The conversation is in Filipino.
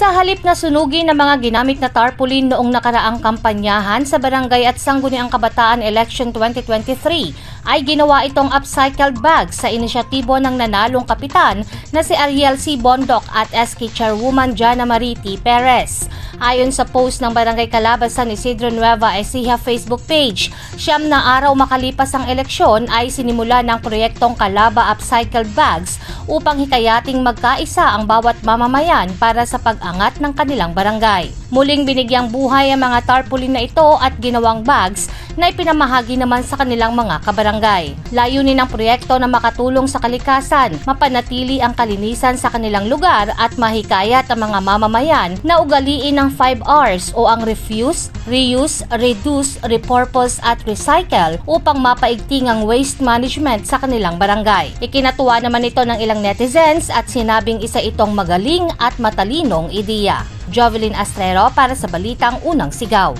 Sa halip na sunugin ng mga ginamit na tarpaulin noong nakaraang kampanyahan sa Barangay at Sangguniang Kabataan Election 2023, ay ginawa itong upcycled bag sa inisyatibo ng nanalong kapitan na si Ariel C. Bondok at SK Chairwoman Jana Mariti Perez. Ayon sa post ng Barangay Calabasan Isidro Nueva Ecija Facebook page, siyam na araw makalipas ang eleksyon ay sinimula ng proyektong Kalaba Upcycled Bags upang hikayating magkaisa ang bawat mamamayan para sa pag-angat ng kanilang barangay. Muling binigyang buhay ang mga tarpaulin na ito at ginawang bags na ipinamahagi naman sa kanilang mga kabarangay. Layunin ng proyekto na makatulong sa kalikasan, mapanatili ang kalinisan sa kanilang lugar at mahikayat ang mga mamamayan na ugaliin ang 5 Rs o ang refuse, reuse, reduce, repurpose at recycle upang mapaigting ang waste management sa kanilang barangay. Ikinatuwa naman ito ng ilang netizens at sinabing isa itong magaling at matalinong ideya. Jovelyn Astrero para sa Balitang Unang Sigaw.